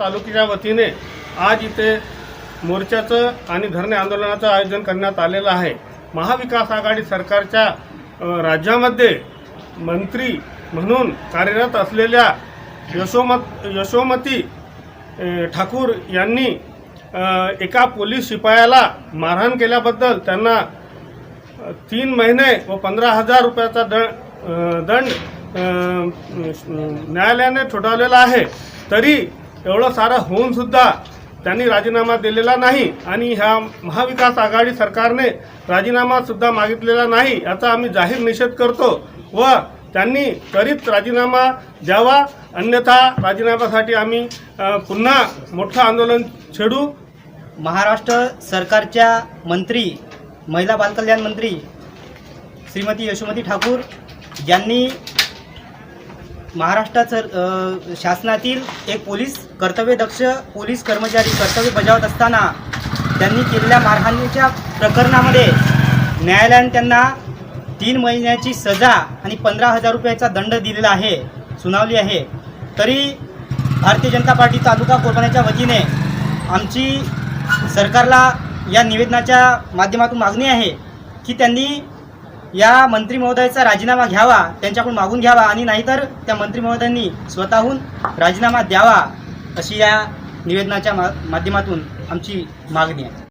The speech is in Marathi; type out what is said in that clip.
तालुक्याच्या वतीने आज इथे मोर्चाचं आणि धरणे आंदोलनाचं आयोजन करण्यात आलेलं आहे. महाविकास आघाडी सरकारच्या राज्यामध्ये मंत्री म्हणून कार्यरत असलेल्या यशोमत यशोमती ठाकूर यांनी एका पोलीस शिपायाला मारहाण केल्याबद्दल त्यांना तीन महिने व पंधरा हजार रुपयाचा द दंड न्यायालयाने ठोठावलेला आहे. तरी एवढं सारं होऊन सुद्धा त्यांनी राजीनामा दिलेला नाही आणि ह्या महाविकास आघाडी सरकारने राजीनामा सुद्धा मागितलेला नाही याचा आम्ही जाहीर निषेध करतो व त्यांनी त्वरित राजीनामा द्यावा. अन्यथा राजीनाम्यासाठी आम्ही पुन्हा मोठं आंदोलन छेडू. महाराष्ट्र सरकारच्या मंत्री महिला बालकल्याण मंत्री श्रीमती यशोमती ठाकूर यांनी महाराष्ट्रात सर शासनातील एक पोलीस कर्तव्यदक्ष पोलीस कर्मचारी कर्तव्य बजावत असताना त्यांनी केलेल्या मारहाणीच्या प्रकरणामध्ये न्यायालयाने त्यांना तीन महिन्याची सजा आणि पंधरा हजार रुपयाचा दंड दिलेला आहे सुनावली आहे. तरी भारतीय जनता पार्टी तालुका कोकणाच्या वतीने आमची सरकारला या निवेदनाच्या माध्यमातून मागणी आहे की त्यांनी या मंत्री महोदयाचा राजीनामा घ्यावा त्यांच्याकडून मागून घ्यावा आणि नाहीतर त्या मंत्री महोदयांनी स्वतःहून राजीनामा द्यावा अशी या निवेदनाच्या मा माध्यमातून आमची मागणी आहे.